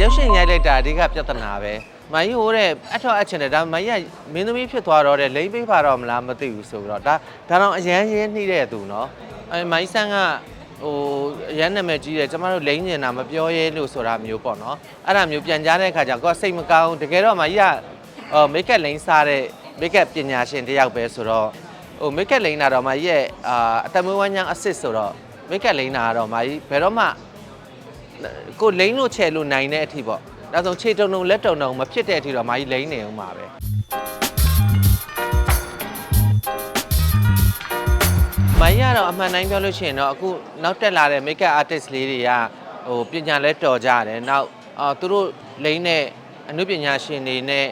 ရုပ်ရှင်ရိုက်လိုက်တာအဓိကပြဿနာပဲမကြီးဟိုတဲ့အထောက်အချင်တယ်ဒါမကြီးကမင်းသမီးဖြစ်သွားတော့တဲ့လိမ့်ပေးပါတော့မလားမသိဘူးဆိုတော့ဒါဒါတော့အရန်ရင်းနှိတဲ့သူနော်အဲမကြီးဆန်းကဟိုရန်နာမည်ကြီးတယ်ကျမတို့လိမ့်ညင်တာမပြောရဲလို့ဆိုတာမျိုးပေါ့နော်အဲ့ဒါမျိုးပြန်ကြားတဲ့အခါကျတော့ကိုယ်စိတ်မကောင်းတကယ်တော့မကြီးကအော်မိတ်ကပ်လိမ့်စားတဲ့မိတ်ကပ်ပညာရှင်တယောက်ပဲဆိုတော့ဟိုမိတ်ကပ်လိမ့်တာတော့မကြီးရဲ့အာအတမွေးဝမ်းကြောင်းအစ်စ်ဆိုတော့မိတ်ကပ်လိမ့်တာကတော့မကြီးဘယ်တော့မှ ကိုလိမ့်လို့ချဲလို့နိုင်တဲ့အထိပေါ့ဒါဆိုခြေတုံတုံလက်တုံတုံမဖြစ်တဲ့အထိတော့မာကြီးလိမ့်နေအောင်ပါပဲမိုင်းရတော့အမှန်တိုင်းပြောလို့ရှိရင်တော့အခုနောက်တက်လာတဲ့ makeup artist လေးတွေကဟိုပညာလဲတော်ကြတယ်နောက်အာသူတို့လိမ့်တဲ့အနုပညာရှင်တွေနဲ့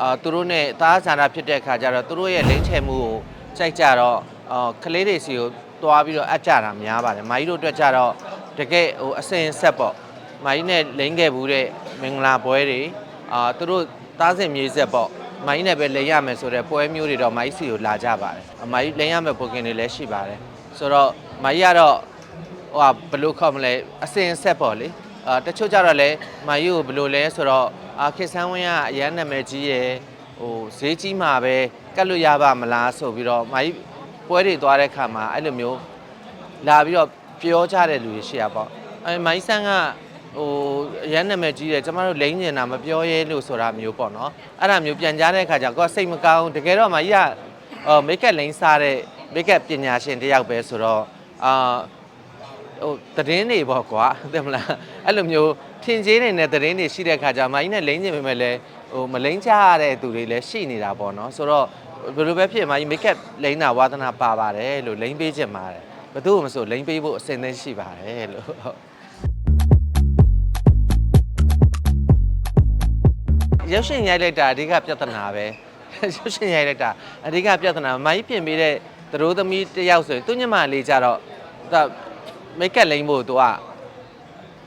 အာသူတို့နဲ့သားဇာတာဖြစ်တဲ့အခါကျတော့သူတို့ရဲ့လိမ့်ချဲမှုကိုစိုက်ကြတော့အာကလေးတွေစီကိုတွားပြီးတော့အပ်ကြတာများပါတယ်မာကြီးတို့အတွက်ကြတော့ တကယ်ဟိုအစင်ဆက်ပေါ့မိုင်းနဲ့လိမ့်ခဲ့ဘူးတဲ့မင်္ဂလာပွဲတွေအာသူတို့သားစဉ်မြေးဆက်ပေါ့မိုင်းနဲ့ပဲလိမ့်ရမယ်ဆိုတဲ့ပွဲမျိုးတွေတော့မိုင်းစီကိုလာကြပါတယ်အမိုင်းလိမ့်ရမယ်ပုံကင်တွေလည်းရှိပါတယ်ဆိုတော့မိုင်းကတော့ဟိုဟာဘယ်လိုခေါ်မလဲအစင်ဆက်ပေါ့လေအာတချို့ကြတော့လည်းမိုင်းကိုဘယ်လိုလဲဆိုတော့အာခေတ်ဆန်းဝင်းကအရန်နာမည်ကြီးရယ်ဟိုဈေးကြီးမှာပဲကတ်လို့ရပါမလားဆိုပြီးတော့မိုင်းပွဲတွေသွားတဲ့ခါမှာအဲ့လိုမျိုးလာပြီးတော့ ပြောကြတဲ့လူတွေရှိရပေါ့အဲမိုင်းဆန်းကဟိုအရန်နာမည်ကြီးတယ်ကျမတို့လိမ့်နေတာမပြောရဲလို့ဆိုတာမျိုးပေါ့နော်အဲ့ဒါမျိုးပြန်ကြားတဲ့အခါကျတော့ကိုယ်စိတ်မကောင်းတကယ်တော့မိုင်းကဟိုမိတ်ကပ်လိမ့်စားတဲ့မိတ်ကပ်ပညာရှင်တစ်ယောက်ပဲဆိုတော့အာဟိုသတင်းတွေပေါ့ကွာသိမလားအဲ့လိုမျိုးထင်ကြီးနေတဲ့သတင်းတွေရှိတဲ့အခါကျမိုင်းနဲ့လိမ့်နေပေမဲ့လည်းဟိုမလိမ့်ကြရတဲ့သူတွေလည်းရှိနေတာပေါ့နော်ဆိုတော့ဘယ်လိုပဲဖြစ်မိုင်းမိတ်ကပ်လိမ့်တာဝါသနာပါပါတယ်လို့လိမ့်ပေးချင်ပါတယ် ဘယ်သူမှမဆိုလိမ့်ပေးဖို့အစင်သင်းရှိပါတယ်လို့ဟုတ်ရုပ်ရှင်ရိုက်လိုက်တာအဓိကပြဿနာပဲရုပ်ရှင်ရိုက်လိုက်တာအဓိကပြဿနာမိုင်းပြင်ပေးတဲ့သတို့သမီးတစ်ယောက်ဆိုရင်သူညမလေးကြတော့ဒါမိတ်ကပ်လိမ့်ဖို့သူက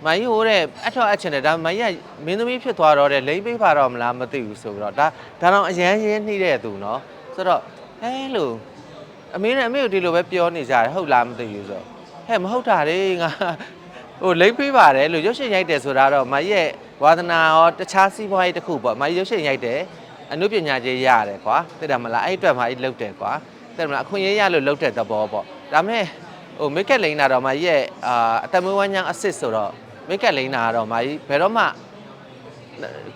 မိုင်းဟိုတဲ့အထောက်အချင်တယ်ဒါမိုင်းကမင်းသမီးဖြစ်သွားတော့တဲ့လိမ့်ပေးပါတော့မလားမသိဘူးဆိုပြီးတော့ဒါဒါတော့အရန်ရင်းနှိတဲ့သူเนาะဆိုတော့ဟဲလို့ အမေနဲ့အမေကိုဒီလိုပဲပြောနေကြတယ်ဟုတ်လားမသိဘူးဆိုဟဲ့မဟုတ်တာလေငါဟိုလိမ့်ပေးပါတယ်လို့ရုပ်ရှင်ရိုက်တယ်ဆိုတာတော့မကြီးရဲ့ဝါသနာရောတခြားစီးပွားရေးတစ်ခုပေါ့မကြီးရုပ်ရှင်ရိုက်တယ်အနုပညာကြီးရတယ်ကွာသိတယ်မလားအဲ့အတွက်မကြီးလုပ်တယ်ကွာသိတယ်မလားအခွင့်အရေးရလို့လုပ်တဲ့သဘောပေါ့ဒါမဲ့ဟိုမိတ်ကက်လိန်တာတော့မကြီးရဲ့အာအတမွေးဝမ်းချမ်းအစ်စ်ဆိုတော့မိတ်ကက်လိန်တာကတော့မကြီးဘယ်တော့မှ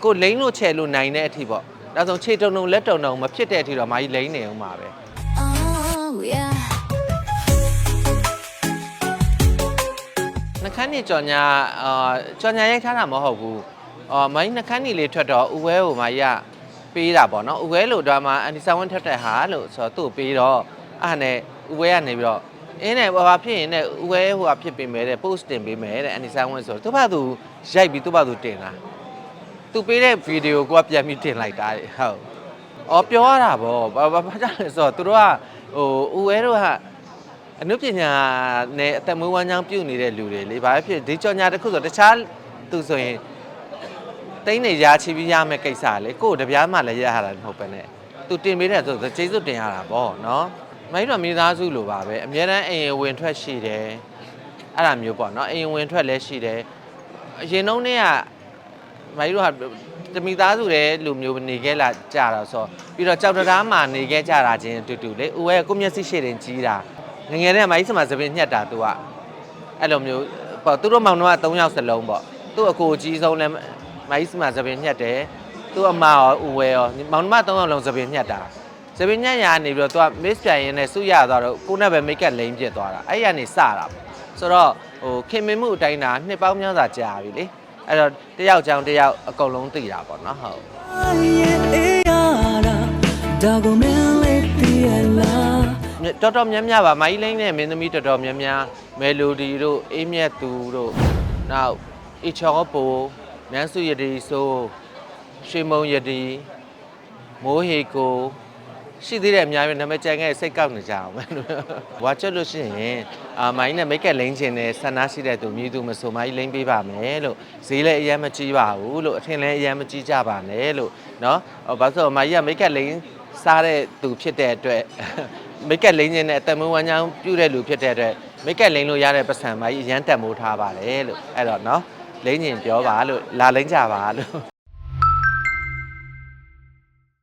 ကိုလိန်လို့ချဲလို့နိုင်တဲ့အထိပေါ့ဒါဆိုခြေတုံတုံလက်တုံတုံမဖြစ်တဲ့အထိတော့မကြီးလိန်နေအောင်ပါပဲ Oh yeah. နှခမ်းနေကြော်ညာအာကြော်ညာရိုက်ထားတာမဟုတ်ဘူးအော်မိုင်းနှခမ်းနေလေးထွက်တော့ဥဝဲကိုမရပေးတာပေါ့နော်ဥဝဲလို့တော့မှအန်ဒီဆာဝန်ထွက်တဲ့ဟာလို့ဆိုတော့သူ့ကိုပေးတော့အဲ့နဲ့ဥဝဲကနေပြီးတော့အင်းနဲ့ဘာဖြစ်ရင်လည်းဥဝဲဟိုဟာဖြစ်ပေးမယ်တဲ့ post တင်ပေးမယ်တဲ့အန်ဒီဆာဝန်ဆိုတော့သူ့ဘာသူရိုက်ပြီးသူ့ဘာသူတင်တာသူပေးတဲ့ဗီဒီယိုကိုကပြန်ပြီးတင်လိုက်တာတဲ့ဟုတ်အော်ပြောရတာဗောဘာဘာဘာကြောင့်လဲဆိုတော့သူတို့က ဟိုဥဝဲတို့ကအနုပညာနဲ့အသက်မွေးဝမ်းကြောင်းပြုနေတဲ့လူတွေလေဘာဖြစ်ဒီကြော်ညာတစ်ခုဆိုတခြားသူဆိုရင်တိန်းနေရာချီပြီးရမယ်ကိစ္စလေကို့တပြားမှလည်းရရတာမဟုတ်ပဲနဲ့သူတင်ပေးတယ်ဆိုတော့ကျေးဇူးတင်ရတာပေါ့နော်မိုင်းတော့မိသားစုလိုပါပဲအများတန်းအိမ်ရင်ဝင်ထွက်ရှိတယ်အဲ့ဒါမျိုးပေါ့နော်အိမ်ရင်ဝင်ထွက်လည်းရှိတယ်အရင်တုန်းကမိုင်းတို့ဟာ တမိသားစုတဲ့လူမျိုးနေခဲ့လာကြတာဆိုတော့ပြီးတော့ကြောက်တရားမှာနေခဲ့ကြတာချင်းတူတူလေဦးဝဲကိုမျက်စိရှေ့တင်ကြီးတာငယ်ငယ်တည်းကမိုင်းစမှာသပင်ညှက်တာသူကအဲ့လိုမျိုးပေါ့သူတို့မောင်နှမ3ယောက်စလုံးပေါ့သူ့အကိုအကြီးဆုံးလည်းမိုင်းစမှာသပင်ညှက်တယ်သူ့အမရောဦးဝဲရောမောင်နှမသုံးယောက်လုံးသပင်ညှက်တာသပင်ညှက်ရာနေပြီးတော့သူက miss ပြန်ရင်နဲ့စုရသွားတော့ကိုနဲ့ပဲ make up လိမ့်ပြစ်သွားတာအဲ့ရနေစတာပေါ့ဆိုတော့ဟိုခင်မင်မှုအတိုင်းတာနှစ်ပေါင်းများစွာကြာပြီလေ အဲ့တော့တယောက်ချောင်းတယောက်အကုန်လုံးသိတာပေါ့နော်ဟုတ်တော်တော်များများပါမိုင်းလိမ့်နဲ့မင်းသမီးတော်တော်များများမယ်လိုဒီတို့အေးမြတ်သူတို့နောက်အချောပိုနန်းစုရတီဆိုရွှေမုံရတီမိုးဟေကို ရှိသေးတယ်အများကြီးနာမည်ကျန်ခဲ့စိတ်ကောက်နေကြအောင်ပဲ။ဝါချက်လို့ရှိရင်အာမိုင်းနဲ့မိတ်ကက်လိမ့်ချင်တဲ့ဆန္ဒရှိတဲ့သူမြည်သူမဆိုမိုင်းလိမ့်ပေးပါမယ်လို့ဈေးလည်းအရင်မကြီးပါဘူးလို့အထင်လည်းအရင်မကြီးကြပါနဲ့လို့နော်။ဘာလို့ဆိုမိုင်းကမိတ်ကက်လိမ့်စားတဲ့သူဖြစ်တဲ့အတွက်မိတ်ကက်လိမ့်ချင်တဲ့အတမွေးဝမ်းကြောင်းပြုတဲ့လူဖြစ်တဲ့အတွက်မိတ်ကက်လိမ့်လို့ရတဲ့ပတ်စံမိုင်းအရင်တက်မိုးထားပါတယ်လို့အဲ့တော့နော်လိမ့်ချင်ပြောပါလို့လာလိမ့်ကြပါလို့